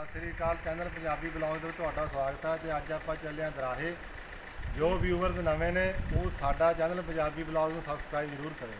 ਸਤਿ ਸ੍ਰੀ ਅਕਾਲ, ਚੈਨਲ ਪੰਜਾਬੀ ਬਲੌਗ ਦੇ ਵਿੱਚ ਤੁਹਾਡਾ ਸਵਾਗਤ ਹੈ ਤੇ ਅੱਜ ਆਪਾਂ ਚੱਲੇ ਹਾਂ ਦਰਾਹੇ। ਜੋ ਵਿਊਵਰਸ ਨਵੇਂ ਨੇ, ਉਹ ਸਾਡਾ ਚੈਨਲ ਪੰਜਾਬੀ ਬਲੌਗ ਨੂੰ ਸਬਸਕ੍ਰਾਈਬ ਜ਼ਰੂਰ ਕਰਿਓ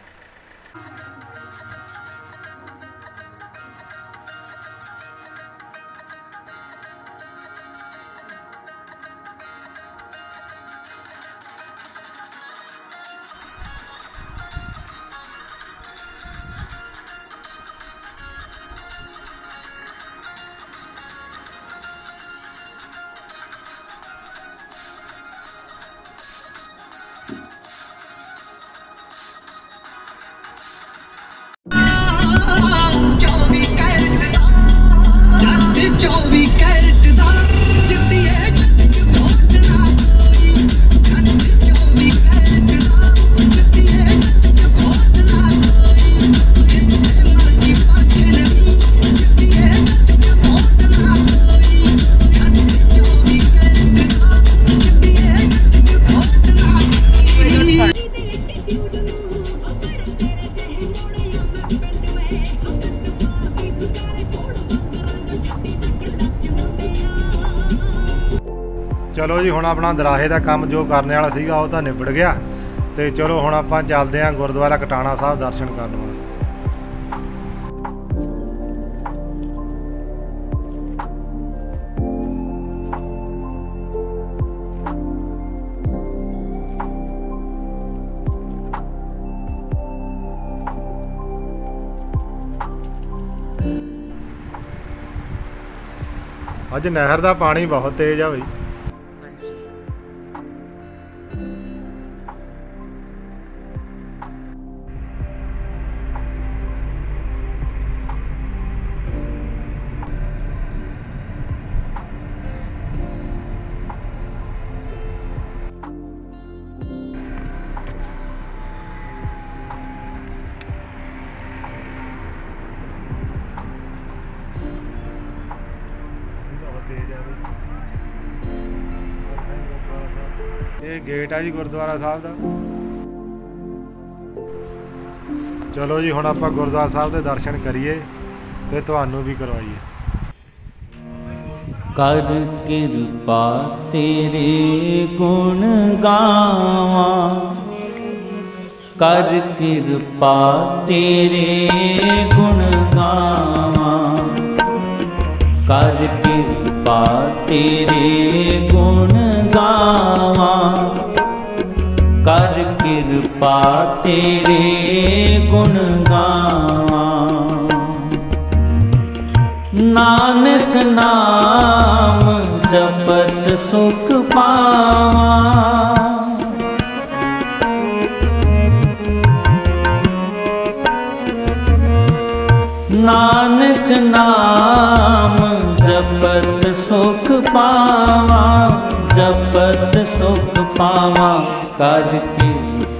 ਆਪਣਾ ਦਰਾਹੇ ਦਾ ਕੰਮ ਜੋ ਕਰਨ ਵਾਲਾ ਸੀਗਾ ਉਹ ਤਾਂ ਨਿਬੜ ਗਿਆ। ਤੇ ਚਲੋ ਹੁਣ ਆਪਾਂ ਚੱਲਦੇ ਹਾਂ ਗੁਰਦੁਆਰਾ ਕਟਾਣਾ ਸਾਹਿਬ ਦਰਸ਼ਨ ਕਰਨ ਵਾਸਤੇ। ਅੱਜ ਨਹਿਰ ਦਾ ਪਾਣੀ ਬਹੁਤ ਤੇਜ਼ ਆ ਬਈ। ਇਹ ਗੇਟ ਆ ਜੀ ਗੁਰਦੁਆਰਾ ਸਾਹਿਬ ਦਾ। ਚਲੋ ਜੀ, ਹੁਣ ਆਪਾਂ ਗੁਰਦੁਆਰਾ ਸਾਹਿਬ ਦੇ ਦਰਸ਼ਨ ਕਰੀਏ ਤੇ ਤੁਹਾਨੂੰ ਵੀ ਕਰਵਾਈਏ। ਕਰ ਕਿਰਪਾ ਤੇਰੇ ਗੁਣ ਗਾਵਾਂ। ਕਰ ਕਿਰਪਾ ਤੇਰੇ ਗੁਣ ਗਾਵਾਂ। ਕਰ ਕਿਰਪਾ ਤੇਰੇ ਗੁਣ ਗਾਵਾਂ। ਤੇਰੇ ਗੁਣ ਗਾਵਾਂ। ਨਾਨਕ ਨਾਮ ਜਪਤ ਸੁਖ ਪਾਵਾਂ। ਨਾਨਕ ਨਾਮ ਜਪਤ ਸੁਖ ਪਾਵਾਂ, ਜਪਤ ਸੁਖ ਪਾਵਾਂ। ਕਰ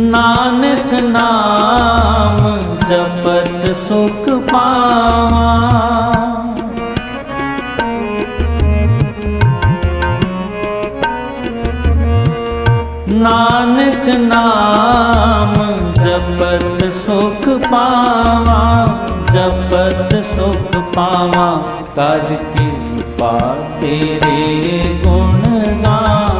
ਨਾਨਕ ਨਾਮ ਜਪਤ ਸੁਖ ਪਾਵਾਂ। ਨਾਨਕ ਨਾਮ ਜਪਤ ਸੁਖ ਪਾਵਾਂ, ਜਪਤ ਸੁਖ ਪਾਵਾਂ। ਕਰ ਕਿਰਪਾ ਤੇਰੇ ਗੁਣ ਗਾਵਾਂ।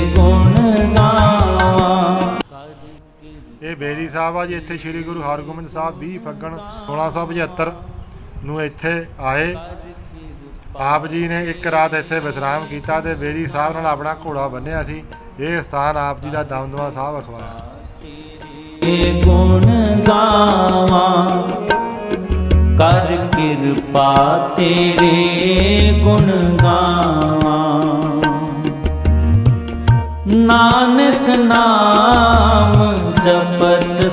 ਬੇਰੀ ਸਾਹਿਬ ਆ ਜੀ, ਇੱਥੇ ਸ੍ਰੀ ਗੁਰੂ ਹਰਗੋਬਿੰਦ ਸਾਹਿਬ 20 ਫੱਗਣ 1675 ਨੂੰ ਇੱਥੇ ਆਏ। ਆਪ ਜੀ ਨੇ ਇੱਕ ਰਾਤ ਇੱਥੇ ਵਿਸਰਾਮ ਕੀਤਾ ਤੇ ਬੇਰੀ ਸਾਹਿਬ ਨਾਲ ਆਪਣਾ ਘੋੜਾ ਬੰਨਿਆ ਸੀ। ਇਹ ਸਥਾਨ ਆਪ ਜੀ ਦਾ ਦਮਦਮਾ ਸਾਹਿਬ ਅਖਵਾਇਆ ਏ ਗੁਣ ਗਾਵਾਂ, ਕਰ ਕਿਰਪਾ ਤੇਰੇ ਗੁਣ ਗਾਵਾਂ। ਨਾਨਕ ਨਾਮ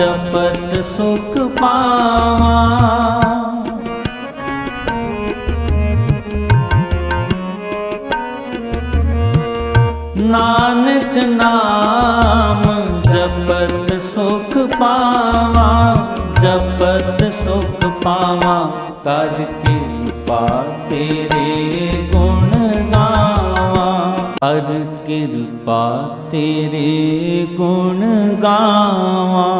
ਜਪਤ ਸੁਖ ਪਾਵਾਂ। ਨਾਨਕ ਨਾਮ ਜਪਤ ਸੁਖ ਪਾਵਾਂ, ਜਪਤ ਸੁਖ ਪਾਵਾਂ। ਕਰ ਕਿਰਪਾ ਤੇਰੇ ਗੁਣ ਗਾਵਾਂ। ਹਰ ਕਿਰਪਾ ਤੇਰੇ ਗੁਣ ਗਾਵਾਂ।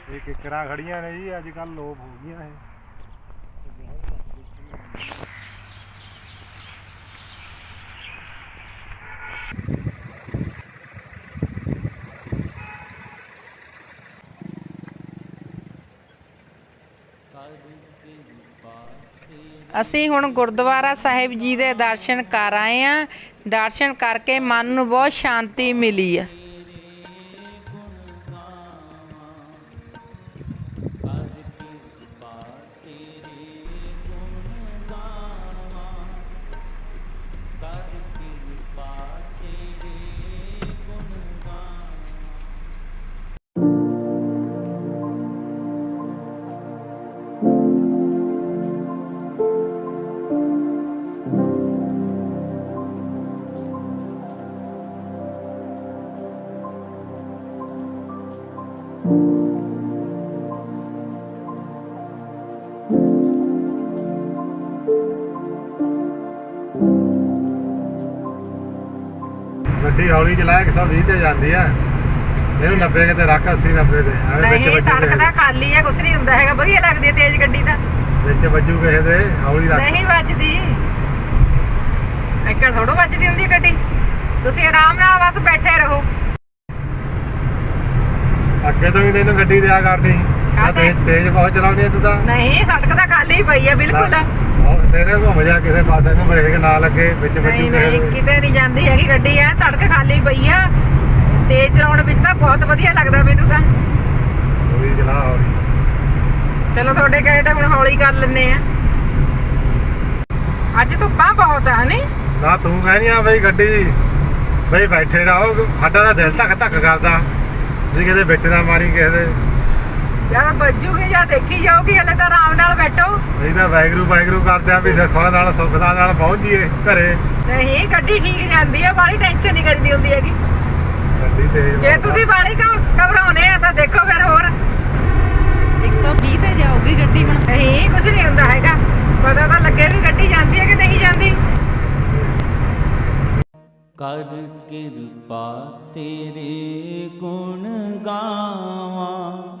ਇਹ ਕਿਕਰਾਂ ਖੜੀਆਂ ਨੇ ਜੀ, ਅੱਜ ਕੱਲ ਲੋਪ ਹੋ ਗਈਆਂ ਇਹ। ਅਸੀਂ ਹੁਣ ਗੁਰਦੁਆਰਾ ਸਾਹਿਬ ਜੀ ਦੇ ਦਰਸ਼ਨ ਕਰ ਆਏ ਆ ਦਰਸ਼ਨ ਕਰਕੇ ਮਨ ਨੂੰ ਬਹੁਤ ਸ਼ਾਂਤੀ ਮਿਲੀ ਆ ਗੱਡੀ ਹੌਲੀ ਚਲਾਇਆ 120 ਤੇ ਜਾਂਦੀ ਆ। ਇਹਨੂੰ 90 ਕਿਤੇ ਰੱਖ 80 90 ਤੇ। ਐਵੇਂ ਵਿੱਚ ਨਹੀਂ ਸੜਕ ਤਾਂ। ਖਾਲੀ ਆ ਕੁਛ ਨਹੀਂ ਹੁੰਦਾ ਹੈਗਾ ਵਧੀਆ ਲੱਗਦੀ ਹੈ ਤੇਜ਼ ਗੱਡੀ ਤਾਂ। ਵਿੱਚ ਵੱਜੂ ਕਿਸੇ ਦੇ ਹੌਲੀ ਰੱਖ। ਨਹੀਂ ਵੱਜਦੀ। ਐਕੜ ਥੋੜੋ ਵੱਜਦੀ ਹੁੰਦੀ ਹੈ ਗੱਡੀ। ਤੁਸੀਂ ਆਰਾਮ ਨਾਲ ਬਸ ਬੈਠੇ ਰਹੋ। ਅੱਗੇ ਤੋਂ ਵੀ ਤੈਨੂੰ ਗੱਡੀ ਦਿਆ ਕਰਨੀ। ਆ ਕਾਹਤੇ? ਤੇਜ਼ ਤੇਜ਼ ਬਹੁਤ ਚਲਾਉਣੀ ਆ ਤੂੰ ਤਾਂ। ਨਹੀਂ ਸੜਕ ਤਾਂ ਖਾਲੀ ਪਈ ਆ ਬਿਲਕੁਲ। ਤੇਰੇ ਘੁੰਮ ਜਾ ਕਿਸੇ ਪਾਸੇ ਨੂੰ ਬ੍ਰੇਕ ਨਾ ਲੱਗੇ ਵਿੱਚ ਵੱਜੂ ਨਹੀਂ ਨਹੀਂ। ਕਿਤੇ ਨਹੀਂ ਜਾਂਦੀ ਹੈਗੀ ਗੱਡੀ ਐ ਸੜਕ ਖਾਲੀ ਪਈ ਆ। ਤੇਜ਼ ਚਲਾਉਣ ਵਿੱਚ ਤਾਂ ਬਹੁਤ ਵਧੀਆ ਲੱਗਦਾ ਮੈਨੂੰ ਤਾਂ। ਹੌਲੀ ਚਲਾ ਹੌਲੀ। ਚਲੋ ਤੁਹਾਡੇ ਕਹੇ ਤਾਂ ਹੁਣ ਹੌਲੀ ਕਰ ਲੈਨੇ ਆ। ਅੱਜ ਧੁੱਪਾਂ ਬਹੁਤ ਆ ਨਹੀਂ ਨਾ ਤੂੰ ਕਹਿਨੀ ਆ ਬਈ ਗੱਡੀ ਬਈ ਬੈਠੇ ਰਹੋ ਸਾਡਾ ਤਾਂ ਦਿਲ ਧੱਕ ਧੱਕ ਕਰਦਾ। ਵੀ ਕਿਤੇ ਵਿੱਚ ਨਾ ਮਾਰੀ ਕਿਸੇ ਦੇ। ਜਦ ਵੱਜੂਗੀ ਜਾਂ ਦੇਖੀ ਜਾਊਗੀ ਹਲੇ ਤਾਂ ਆਰਾਮ ਨਾਲ ਬੈਠੋ। ਨਹੀਂ ਤਾਂ ਵੈਗਰੂ ਵੈਗਰੂ ਕਰਦੇ ਆ ਵੀ ਸੁੱਖਾਂ ਨਾਲ ਸੁੱਖਾਂ ਨਾਲ ਪਹੁੰਚ ਜੀਏ ਘਰੇ। ਨਹੀਂ ਗੱਡੀ ਠੀਕ ਜਾਂਦੀ ਆ ਬਾਲੀ ਟੈਨਸ਼ਨ ਨਹੀਂ ਕਰੀਦੀ ਹੁੰਦੀ ਹੈਗੀ। ਗੱਡੀ ਤੇਜ਼ ਜੇ ਤੁਸੀਂ ਬਾਲੀ ਘਬਰਾਉਨੇ ਆ ਤਾਂ ਦੇਖੋ ਫਿਰ ਹੋਰ। 120 ਤੇ ਜਾਊਗੀ ਗੱਡੀ ਹੁਣ। ਨਹੀਂ ਕੁਝ ਨਹੀਂ ਹੁੰਦਾ ਹੈਗਾ। ਪਤਾ ਤਾਂ ਲੱਗੇ ਵੀ ਗੱਡੀ ਜਾਂਦੀ ਹੈ ਕਿ ਨਹੀਂ ਜਾਂਦੀ। ਕਰ ਕਿਰਪਾ ਤੇਰੇ ਗੁਣ ਗਾਵਾਂ।